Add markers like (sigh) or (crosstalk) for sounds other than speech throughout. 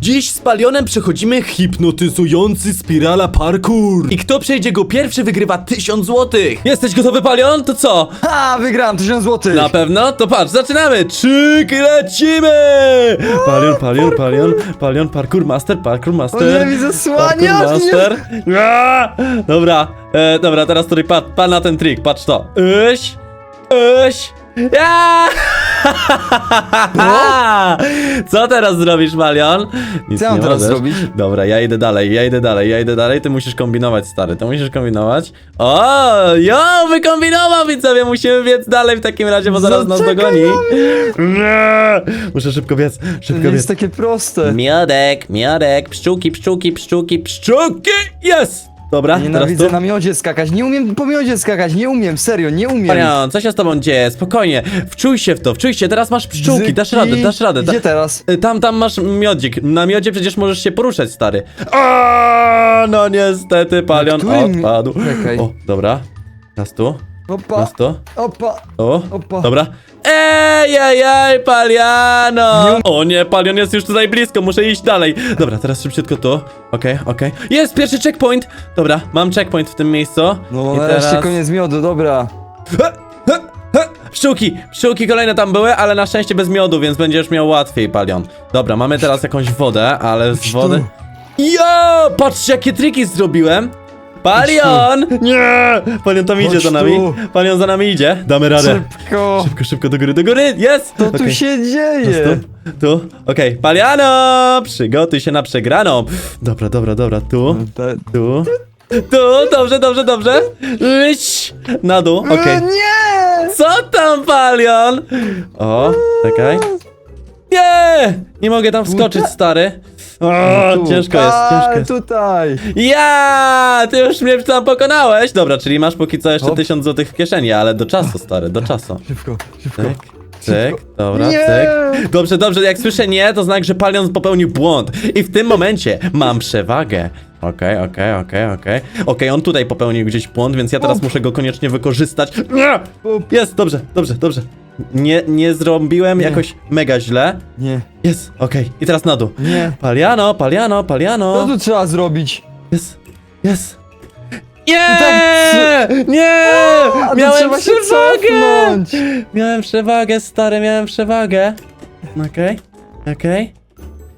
Dziś z Palionem przechodzimy hipnotyzujący spirala parkour. I kto przejdzie go pierwszy wygrywa 1000 złotych. Jesteś gotowy, Palion? To co? Ha, wygrałem 1000 złotych! Na pewno? To patrz, zaczynamy! Czyk, lecimy! Palion, palion, palion, palion, parkour master, parkour master. O nie, widzę słania! Parkour master. Aaa! Dobra, e, dobra, teraz tutaj patrz, pan na ten trik, patrz to. Iś, iś. Ja! (laughs) Co teraz zrobisz, Malion? Nic Co ja mam nie teraz możesz. zrobić? Dobra, ja idę dalej, ja idę dalej, ja idę dalej, ty musisz kombinować, stary, ty musisz kombinować. O, jo, wykombinował, widzowie, musimy biec dalej w takim razie, bo zaraz nas Zaczekaj dogoni. Nie! Muszę szybko biec, To szybko nie biec. jest takie proste. Miodek, miodek, pszczółki, pszczółki, pszczółki, pszczółki! Jest! Dobra, teraz Nienawidzę tu. na miodzie skakać. Nie umiem po miodzie skakać, nie umiem, serio, nie umiem. Panion, co się z tobą dzieje? Spokojnie, wczuj się w to, wczuj się, teraz masz pszczółki, dasz radę, Bzyki. dasz radę. da- Gdzie teraz? Y, Tam, tam masz miodzik. Na miodzie przecież możesz się poruszać, stary. A, no niestety, palion którym- odpadł. Czekaj. O, dobra. Raz tu, Opa, tu. opa. O, Opa. dobra. Ej, ej, ej, paliano! O nie, palion jest już tutaj blisko, muszę iść dalej. Dobra, teraz szybciutko tu. Okej, okej. Jest, pierwszy checkpoint! Dobra, mam checkpoint w tym miejscu. No I nareszcie teraz... koniec miodu, dobra. Ha, ha, ha. Pszczółki, pszczółki kolejne tam były, ale na szczęście bez miodu, więc będziesz miał łatwiej, Palion. Dobra, mamy teraz jakąś wodę, ale z wody... Jo, patrzcie jakie triki zrobiłem! Palion! Nie! Palion tam idzie Chodź za nami. tu. Palion za nami idzie. Damy radę. Szybko. Szybko, szybko do góry, do góry! Jest! Co tu się dzieje? Tu, tu, okej. Paliano! Przygotuj się na przegraną. Dobra, dobra, dobra, tu, Ta- tu, tu, dobrze, dobrze, dobrze. Iść na dół, okej. E, Nie! Co tam, Palion? O, czekaj. Nie! Nie mogę tam wskoczyć, stary. O, Tu. ciężko jest, ciężko jest. tutaj. Ja! Ty już mnie tam pokonałeś! Dobra, czyli masz póki co jeszcze Hop. 1000 złotych w kieszeni, ale do czasu, (laughs) stary, do czasu. Szybko, szybko. Cyk, cyk, dobra, Nie! cyk. Dobrze, dobrze, jak słyszę nie, to znak, że Palion popełnił błąd. I w tym momencie mam przewagę. Okej, okej, okej, okej. Okej, on tutaj popełnił gdzieś błąd, więc ja teraz Up. muszę go koniecznie wykorzystać. Nie! Jest, dobrze, dobrze, dobrze. Nie, nie zrobiłem Nie. jakoś mega źle. Nie, Jest, okej. I teraz na dół. nie. Paliano, paliano, Co paliano. tu trzeba zrobić? Jest, jest. Nie! tak, Nie! A tu Miałem trzeba się przewagę! cofnąć. Miałem przewagę, stary, miałem przewagę. Okej, okej.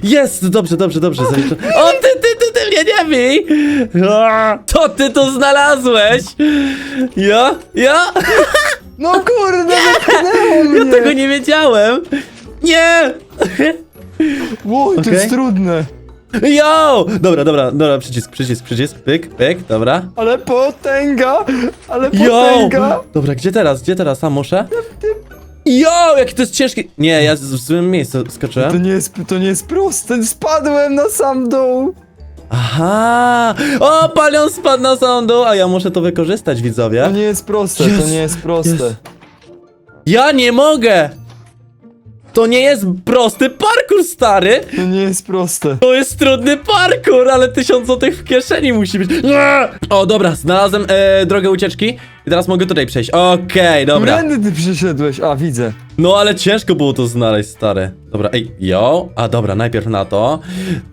Jest! Dobrze, dobrze, dobrze, zaliczę. O, ty, ty, ty, ty mnie nie bij! (laughs) To ty tu znalazłeś! Ja? Ja? No kurde, wypchnęło mnie. Ja tego nie wiedziałem! Nie! Ło, to Okej. jest trudne. Jo! Dobra, dobra, dobra, przycisk, przycisk, przycisk, pyk, pyk, dobra. Ale potęga, ale Jo! potęga. Dobra, gdzie teraz, gdzie teraz, tam muszę? Jo, jaki to jest ciężki... Nie, ja z- w złym miejscu To skoczyłem. nie jest, to nie jest proste, spadłem na sam dół. Aha! O, palion spadł na sam dół, a ja muszę to wykorzystać, widzowie. To nie jest proste, Jest, to nie jest proste. jest. Ja nie mogę! To nie jest prosty parkour, stary! To nie jest proste. To jest trudny parkour, ale tysiąc złotych w kieszeni musi być. Nie! O, dobra, znalazłem e, drogę ucieczki i teraz mogę tutaj przejść. Okej, dobra. Którędy ty przyszedłeś? A, widzę. No, ale ciężko było to znaleźć, stary. Dobra, ej, jo. A dobra, najpierw na to.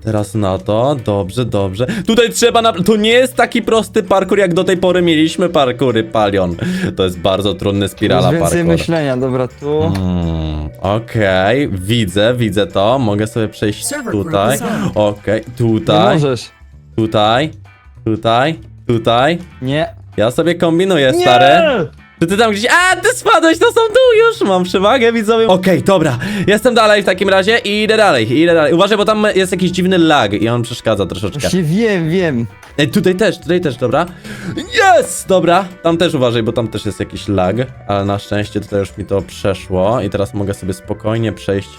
Teraz na to. Dobrze, dobrze. Tutaj trzeba na... To nie jest taki prosty parkour, jak do tej pory mieliśmy parkury, Palion. To jest bardzo trudny Jest spirala więcej parkour. myślenia, dobra, tu. Mm, Okej, widzę, widzę to. Mogę sobie przejść tutaj. Okej, Nie tutaj, możesz. tutaj, tutaj, tutaj. Nie. Ja sobie kombinuję, stary. Czy ty tam gdzieś... A, ty spadłeś na sam dół już! Mam przewagę, widzowie. Okej, dobra. Jestem dalej w takim razie i idę dalej, idę dalej. Uważaj, bo tam jest jakiś dziwny lag i on przeszkadza troszeczkę. Właśnie wiem, wiem. Ej, tutaj też, tutaj też, dobra. Jest! Dobra, tam też uważaj, bo tam też jest jakiś lag, ale na szczęście tutaj już mi to przeszło i teraz mogę sobie spokojnie przejść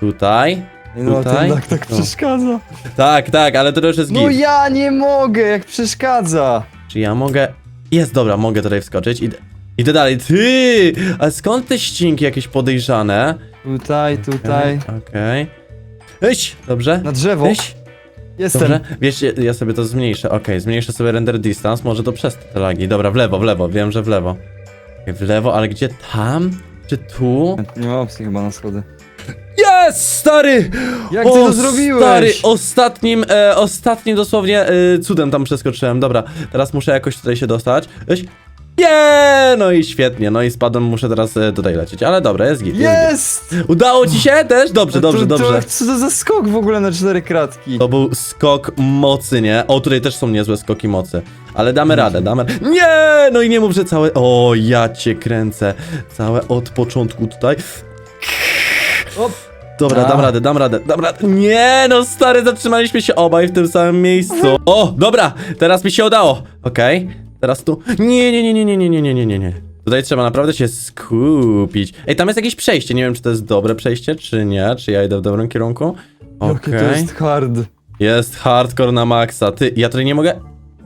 tutaj. No, Tutaj? ten tak, tak No. przeszkadza. Tak, tak, ale to już jest No git. ja nie mogę, jak przeszkadza. Czy ja mogę... Jest, dobra, mogę tutaj wskoczyć. Idę, idę dalej. Ty! Ale skąd te ścinki jakieś podejrzane? Tutaj, tutaj. Okej. Okay. Iść! Dobrze. Na drzewo. Iść! Jestem. Dobrze. Wiesz, ja- ja sobie to zmniejszę. Okej, zmniejszę sobie render distance. Może to przez te lagi. Dobra, w lewo, w lewo. Wiem, że w lewo. Okej, w lewo, ale gdzie tam? Czy tu? Nie ma opcji chyba na schody. Jest, stary! Jak ty to zrobiłeś? Stary, ostatnim, e, ostatnim dosłownie e, cudem tam przeskoczyłem. Dobra, teraz muszę jakoś tutaj się dostać. Weź. Nie, no i świetnie, no i spadłem, muszę teraz e, tutaj lecieć, ale dobra, jest git, jest Jest! git. Udało ci się też? Dobrze, dobrze, to, dobrze. To, co to za skok w ogóle na cztery kratki? To był skok mocy, nie? O, tutaj też są niezłe skoki mocy. Ale damy radę, damy Nie! No i nie mów, że całe... O, ja cię kręcę. Całe od początku tutaj. Op. Dobra, A. dam radę, dam radę, dam radę. Nie, no stary, zatrzymaliśmy się obaj w tym samym miejscu. O, dobra, teraz mi się udało. Okej, teraz tu. Nie, nie, nie, nie, nie, nie, nie, nie, nie, nie. Tutaj trzeba naprawdę się skupić. Ej, tam jest jakieś przejście. Nie wiem, czy to jest dobre przejście, czy nie. Czy ja idę w dobrym kierunku. Jakie to Okej. jest hard. Jest hardcore na maksa. Ty, ja tutaj nie mogę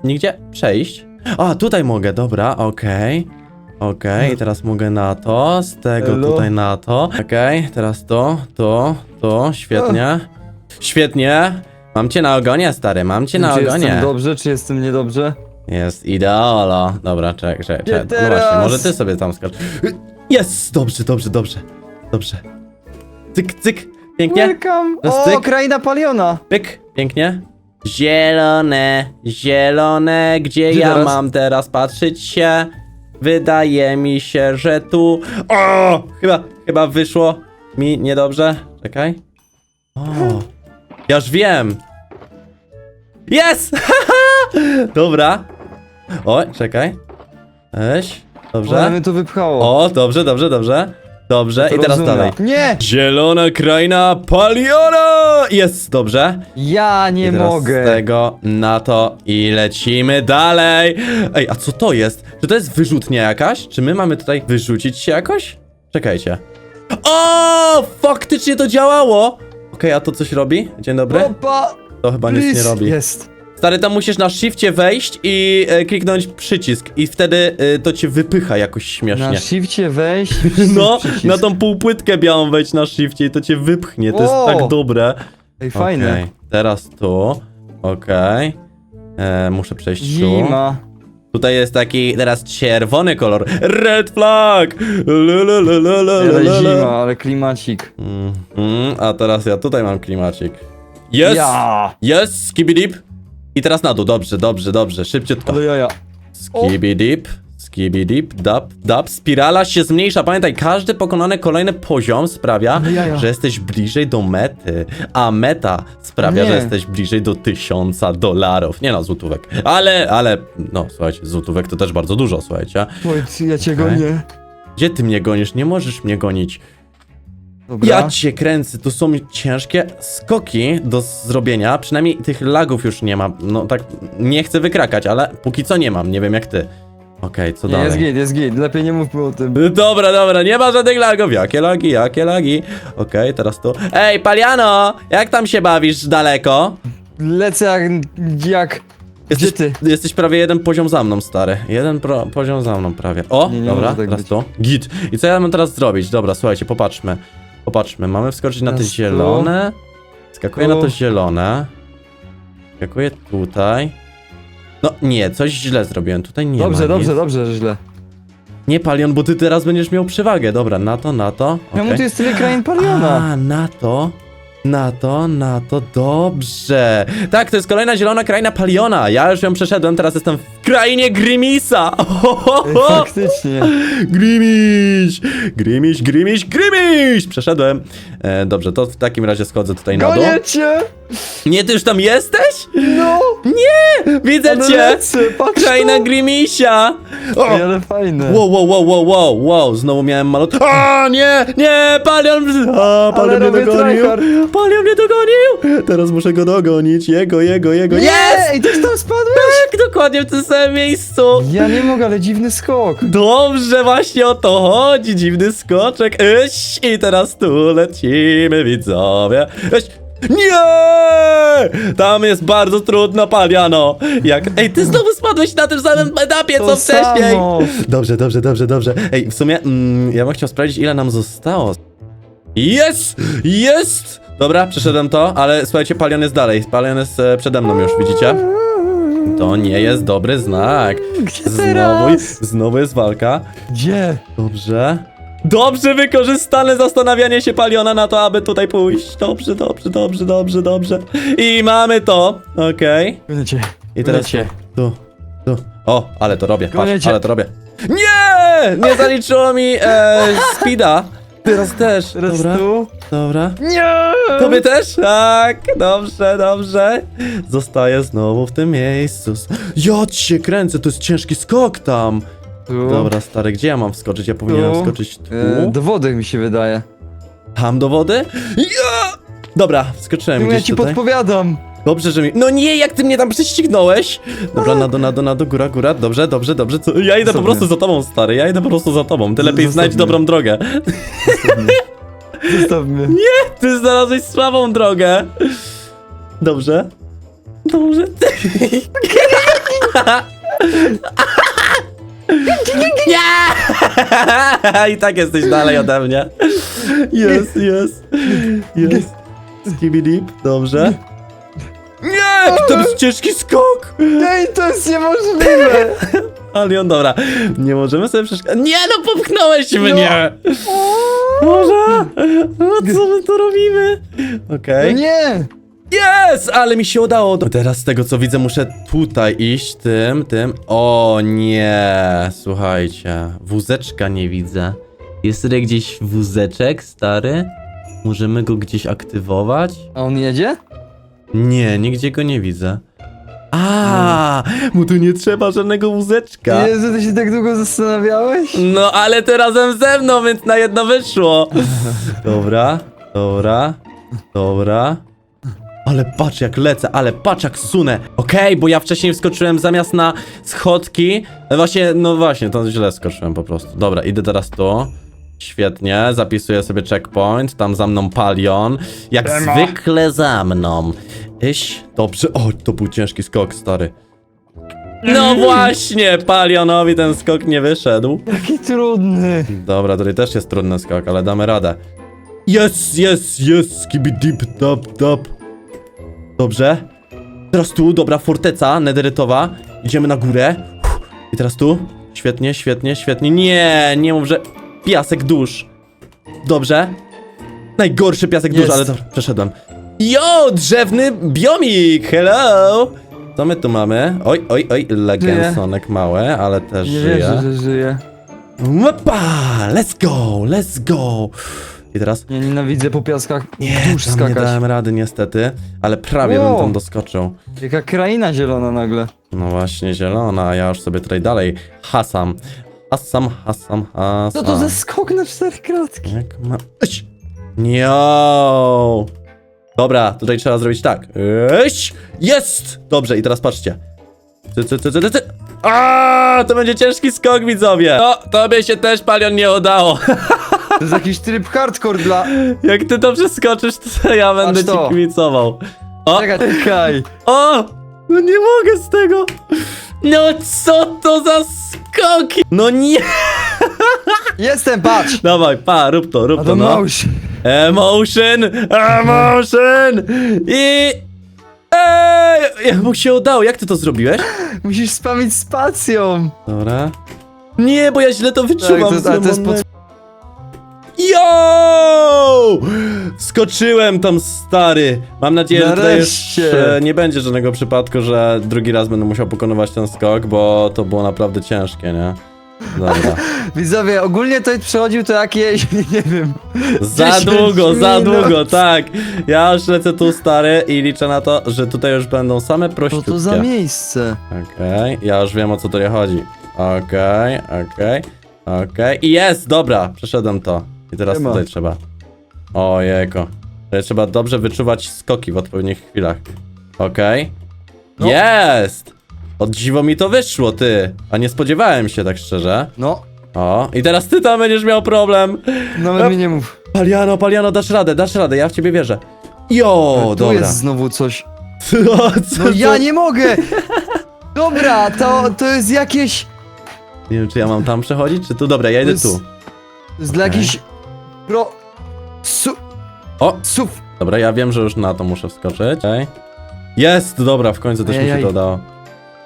nigdzie przejść. A, tutaj mogę, dobra, okej. Okej, teraz mogę na to, z tego Elo. tutaj na to. Okej, teraz to, to, to, świetnie. Świetnie. Mam cię na ogonie, stary, mam cię na czy ogonie. jestem dobrze, czy jestem niedobrze? Jest ideolo. Dobra, czek, czek, Nie czek. No teraz. właśnie, może ty sobie tam skacz. Jest! Dobrze, dobrze, dobrze. Dobrze. Cyk, cyk. Pięknie. Welcome! Raz O, tyk. kraina paliona! Pyk, pięknie. Zielone, zielone, gdzie Gdzie ja teraz? mam teraz patrzeć się? Wydaje mi się, że tu. O! Chyba, chyba wyszło mi niedobrze. Czekaj. O! Ja już wiem. Jest! (laughs) Dobra. O, czekaj. Weź. Ale Dobrze. mnie to wypchało. O, dobrze, dobrze, dobrze. Dobrze, To i teraz rozumiem. dalej. Nie! Zielona kraina paliona! Jest, dobrze. Ja nie I teraz mogę. Z tego na to i lecimy dalej. Ej, a co to jest? Czy to jest wyrzutnia jakaś? Czy my mamy tutaj wyrzucić się jakoś? Czekajcie. O, faktycznie to działało! Okej, a to coś robi? Dzień dobry. Opa! To chyba nic nie Please. robi. Jest. Stary, tam musisz na shifcie wejść i e, kliknąć przycisk i wtedy e, to cię wypycha jakoś śmiesznie. Na shifcie wejść. (laughs) No, na tą półpłytkę białą wejdź na shifcie i to cię wypchnie, to O! jest tak dobre. Ej, fajne. Okej, teraz tu. Okej. E, Muszę przejść tu. Zima. Tutaj jest taki teraz czerwony kolor. Red flag! La, la, la, la, la, Ale zima, ale klimacik. Mhm, a teraz ja tutaj mam klimacik. Jest! Ja! Jest! Skibidip! I teraz na dół, dobrze, dobrze, dobrze, szybciutko. Ale jaja. Skibidip, skibidip, dap, dap. Spirala się zmniejsza. Pamiętaj, każdy pokonany kolejny poziom sprawia, Ale jaja. że jesteś bliżej do mety. A meta sprawia, Nie. że jesteś bliżej do tysiąca dolarów. Nie no, złotówek. Ale, ale, no słuchajcie, złotówek to też bardzo dużo, słuchajcie. Oj, ja cię Okej. gonię. Gdzie ty mnie gonisz? Nie możesz mnie gonić. Dobra. Ja cię kręcę, to są ciężkie skoki do zrobienia. Przynajmniej tych lagów już nie mam. No tak, nie chcę wykrakać, ale póki co nie mam. Nie wiem jak ty. Okej, co Nie, dalej? jest git, jest git. Lepiej nie mówmy o tym. Dobra, dobra, nie ma żadnych lagów. Jakie lagi, jakie lagi? Okej, teraz tu. Ej, Paliano! Jak tam się bawisz daleko? Lecę jak... jak... Gdzie ty? Jesteś prawie jeden poziom za mną, stary. Jeden pro, poziom za mną prawie. O, Nie, nie dobra, może tak teraz być. tu. Git. I co ja mam teraz zrobić? Dobra, słuchajcie, popatrzmy. Popatrzmy, mamy wskoczyć na te Teraz tu. zielone. Skakuję na Tu. to zielone. Skakuję tutaj. No nie, coś źle zrobiłem. Tutaj nie Dobrze, ma dobrze, nic. dobrze, że źle. Nie, Palion, bo ty teraz będziesz miał przewagę. Dobra, na to, na to. Czemu okej. tu jest tyle krain paliona? A, na to. Na to, na to, dobrze. Tak, to jest kolejna zielona kraina Paliona. Ja już ją przeszedłem, teraz jestem w krainie Grimisa. Ej, faktycznie. (laughs) Grimiś, Grimiś, Grimiś, Grimiś. Przeszedłem. E, dobrze, to w takim razie schodzę tutaj na dół. Gonię cię! Nie, ty już tam jesteś? No! Widzę Ale cię. lecę, patrz Kraina tu. Grimisia. O, Ej, ale fajne. Wow, wow, wow, wow, wow, wow, znowu miałem malot. A nie, nie, palion, a, palion Ale mnie robię dogonił. tryhard. Palion mnie dogonił. Teraz muszę go dogonić, jego, jego, jego. Nie! Jest! Ej, też tam dokładnie w tym samym miejscu. Ja nie mogę, ale dziwny skok. Dobrze, właśnie o to chodzi, dziwny skoczek. Iś, I teraz tu lecimy, widzowie. Iś. Nie! Tam jest bardzo trudno, Paliano. Jak... Ej, ty znowu spadłeś na tym samym etapie, co To wcześniej. samo. Dobrze, dobrze, dobrze, dobrze. Ej, w sumie mm, ja bym chciał sprawdzić, ile nam zostało. Jest! Jest! Dobra, przeszedłem to, ale słuchajcie, Palion jest dalej. Palion jest e, przede mną już, widzicie? To nie jest dobry znak. Gdzie Znowu, teraz? znowu jest walka. Gdzie? Dobrze. Dobrze wykorzystane zastanawianie się Paliona na to, aby tutaj pójść. Dobrze, dobrze, dobrze, dobrze, dobrze. I mamy to. Okej. Goniecie. I teraz Goniecie. tu, tu. O, ale to robię, patrz, Goniecie. ale to robię. Nie! Nie zaliczyło mi e, speeda. Teraz też. Teraz Dobra, tu. dobra. Nie! Tobie też? Tak, dobrze, dobrze. Zostaję znowu w tym miejscu. Ja cię kręcę, to jest ciężki skok tam. Tu. Dobra, stary, gdzie ja mam wskoczyć? Ja powinienem Tu. wskoczyć tu. E, do wody mi się wydaje. Tam do wody? Ja! Dobra, wskoczyłem Ja gdzieś ci tutaj. podpowiadam. Dobrze, że mi... No nie, jak ty mnie tam prześcignąłeś! Dobra, na dół, na dół, na dół, góra, góra. Dobrze, dobrze, dobrze. Co? Ja idę po prostu za tobą, stary. Ja idę po prostu za tobą. Ty lepiej Zostaw znajdź mnie. dobrą drogę. Zostaw mnie. Zostaw mnie. (laughs) Ty znalazłeś słabą drogę. Dobrze. Dobrze. (laughs) Nie! (laughs) I tak jesteś dalej ode mnie. Jest, jest. Jest. Skibidip, dobrze. Nie! To jest ciężki skok! Ej, to jest niemożliwe. (laughs) Alion, dobra. Nie możemy sobie przeszkadzać. Nie no, popchnąłeś mnie! Może? No co my tu robimy? Okej. No nie! Jest! Ale mi się udało. Teraz z tego co widzę muszę tutaj iść, tym, tym. O nie, słuchajcie. Wózeczka nie widzę. Jest tutaj gdzieś wózeczek stary? Możemy go gdzieś aktywować? A on jedzie? Nie, nigdzie go nie widzę. A, mu tu nie trzeba żadnego wózeczka. Jezu, ty się tak długo zastanawiałeś? No, ale ty razem ze mną, więc na jedno wyszło. Dobra, dobra, dobra. Ale patrz jak lecę, ale patrz jak sunę. Okej, bo ja wcześniej wskoczyłem zamiast na schodki. e, Właśnie, no właśnie, to źle skoczyłem po prostu. Dobra, idę teraz tu. Świetnie, zapisuję sobie checkpoint, tam za mną palion. Jak Siema. zwykle za mną. Iś, dobrze, o, to był ciężki skok, stary. No właśnie, palionowi ten skok nie wyszedł. Jaki trudny. Dobra, tutaj też jest trudny skok, ale damy radę. Jest, jest, jest, skibi dip, dap, dap. Dobrze. Teraz tu, dobra, forteca nederytowa. Idziemy na górę. Uff. I teraz tu. Świetnie, świetnie, świetnie. Nie, nie mów, że piasek dusz. Dobrze. Najgorszy piasek dusz, Jest. ale dobra, przeszedłem. Jo, drzewny biomik, hello! Co my tu mamy? Oj, oj, oj, legensonek małe, ale też Nie żyje. że żyje. Łopa! Let's go! Let's go! I teraz. Ja nienawidzę po piaskach Nie, dusz tam nie skakać. dałem rady niestety, ale prawie Wow. bym tam doskoczył. Jaka kraina zielona nagle. No właśnie, zielona, a ja już sobie tutaj dalej hasam. Hasam, hasam, hasam. Co to za skok na cztery kratki? Jak ma... Eś! Dobra, tutaj trzeba zrobić tak. Eś! Jest! Dobrze, i teraz patrzcie. Ty, ty, ty, ty, ty. A, to będzie ciężki skok, widzowie. No, tobie się też, Palion, nie udało. To jest jakiś tryb hardcore dla... Jak ty to przeskoczysz, to ja będę Patrz to. ci kibicował. O, Czekaj, czekaj. o! No nie mogę z tego! No co to za skoki? No nie! Jestem, patrz! Dawaj, pa, rób to, rób A to, to no. małż. Emotion! Emotion! I... Ej! Jak mu się udało, jak ty to zrobiłeś? Musisz spamić spacją. Dobra. Nie, bo ja źle to wyczuwam. Tak, to ale to jest pod- Yo! Skoczyłem tam, stary. Mam nadzieję, że tutaj Nareszcie. nie będzie żadnego przypadku, że drugi raz będę musiał pokonywać ten skok, bo to było naprawdę ciężkie, nie? Dobra. (laughs) Widzowie, ogólnie to przechodził to jakieś, (laughs) nie wiem. Za 10 długo, za minut. długo, tak. Ja już lecę tu, stary, i liczę na to, że tutaj już będą same Co prościutkie. to za miejsce? Okej, ja już wiem o co tutaj chodzi. Okej, okej, okej. I jest, dobra, przeszedłem to. I teraz Nie ma. tutaj trzeba. Ojejko. Tutaj trzeba dobrze wyczuwać skoki w odpowiednich chwilach. Okej. No. Jest! Od dziwo mi to wyszło, ty. A nie spodziewałem się, tak szczerze. No, O, i teraz ty tam będziesz miał problem. nawet No. mi nie mów. Paliano, Paliano, dasz radę, dasz radę, ja w ciebie wierzę. Jo, tu dobra. jest znowu coś. Co, (laughs) co, No ja nie mogę! (laughs) Dobra, to, to jest jakieś... Nie wiem, czy ja mam tam przechodzić, czy tu? Dobra, ja To idę jest, tu. to jest dla jakichś... Pro... Su... O, Suf... Dobra, ja wiem, że już na to muszę wskoczyć. Okay. Jest! Dobra, w końcu też mi się Ajajaj. to udało.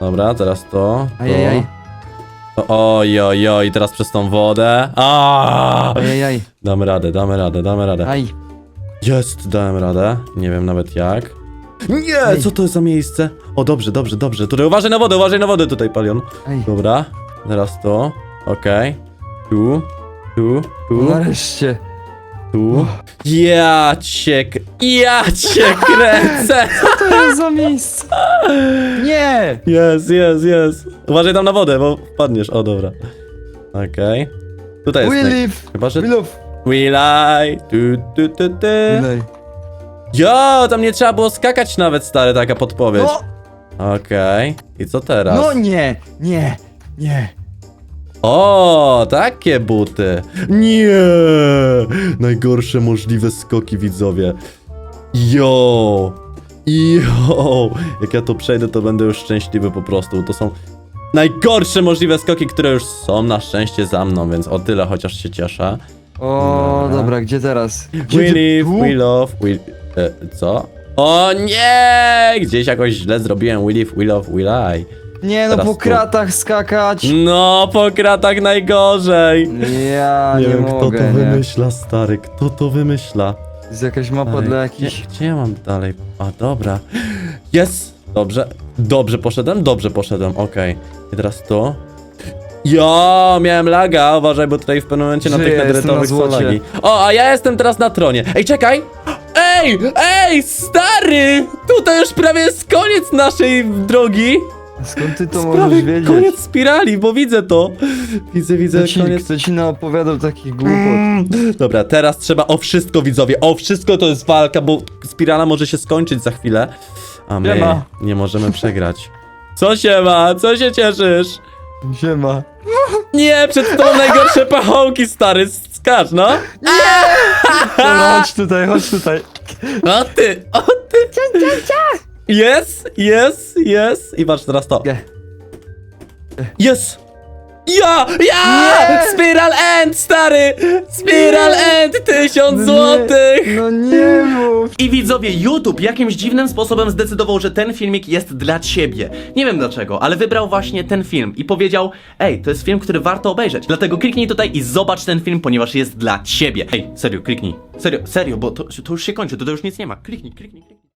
Dobra, teraz to. to. Ajajaj. Oj, oj, oj, teraz przez tą wodę. A! Ajajaj, Damy radę, damy radę, damy radę. aj. Jest, dałem radę. Nie wiem nawet jak. Nie, Ej. co to jest za miejsce? O, dobrze, dobrze, dobrze. Tutaj uważaj na wodę, uważaj na wodę tutaj, Palion. Ej, Dobra, teraz to. Okej. Tu, tu, tu, nareszcie. Tu. Ja cię, k- ja cię (laughs) kręcę! To jest za miejsce. Nie! Jest, jest, jest. Uważaj tam na wodę, bo wpadniesz. O, dobra. Okej. Tutaj jest. We naj- live! Chyba, że... We love! Wilaj. Tu, tu, tu, tu. Jo, tam nie trzeba było skakać nawet, stary, taka podpowiedź. No, Okej. I co teraz? no nie, nie, nie. O, takie buty. Nie! Najgorsze możliwe skoki, widzowie. Jo! Jo! Jak ja to przejdę, to będę już szczęśliwy po prostu. To są najgorsze możliwe skoki, które już są na szczęście za mną, więc o tyle chociaż się cieszę. O, Dobra. dobra, gdzie teraz? Gdzie We live, we love, we... E, co? O nie! Gdzieś jakoś źle zrobiłem. We live, we love, we lie. Nie no, Teraz po tu. kratach skakać. No, po kratach najgorzej. Ja nie, nie wiem, mogę, kto to nie. wymyśla, stary. Kto to wymyśla? Jest jakaś mapa Stary, dla gdzie, jakichś... gdzie ja mam dalej? A, dobra. Jest! Dobrze. Dobrze poszedłem? Dobrze poszedłem, okej. I teraz to. Ja miałem laga, uważaj, bo tutaj w pewnym momencie na Żyję, tych jestem nedretowych na są złocie. lagi. O, a ja jestem teraz na tronie. Ej, czekaj! Ej! Ej, stary! Tutaj już prawie jest koniec naszej drogi. Skąd ty to Jest możesz wiedzieć? koniec spirali, bo widzę to. Widzę, widzę Kto ci, koniec. kto ci naopowiadał takich głupot? Mm, Dobra, teraz trzeba o wszystko, widzowie. O wszystko to jest walka, bo spirala może się skończyć za chwilę. A my Siema. nie możemy przegrać. Co się ma? Co się cieszysz? Siema. Nie, przed tobą najgorsze pachołki, stary. Skacz, no. Dobra, chodź tutaj, chodź tutaj. O ty, o ty. Jest, jest, jest. I patrz teraz to. Nie. Jest! Ja! Ja! Nie! Spiral End, stary! Spiral End, tysiąc No złotych! No nie mów. I widzowie, YouTube jakimś dziwnym sposobem zdecydował, że ten filmik jest dla ciebie. Nie wiem dlaczego, ale wybrał właśnie ten film i powiedział: Ej, to jest film, który warto obejrzeć. Dlatego kliknij tutaj i zobacz ten film, ponieważ jest dla ciebie. Ej, serio, kliknij. Serio, serio, bo to, to już się kończy, to, to już nic nie ma. Kliknij, kliknij, kliknij.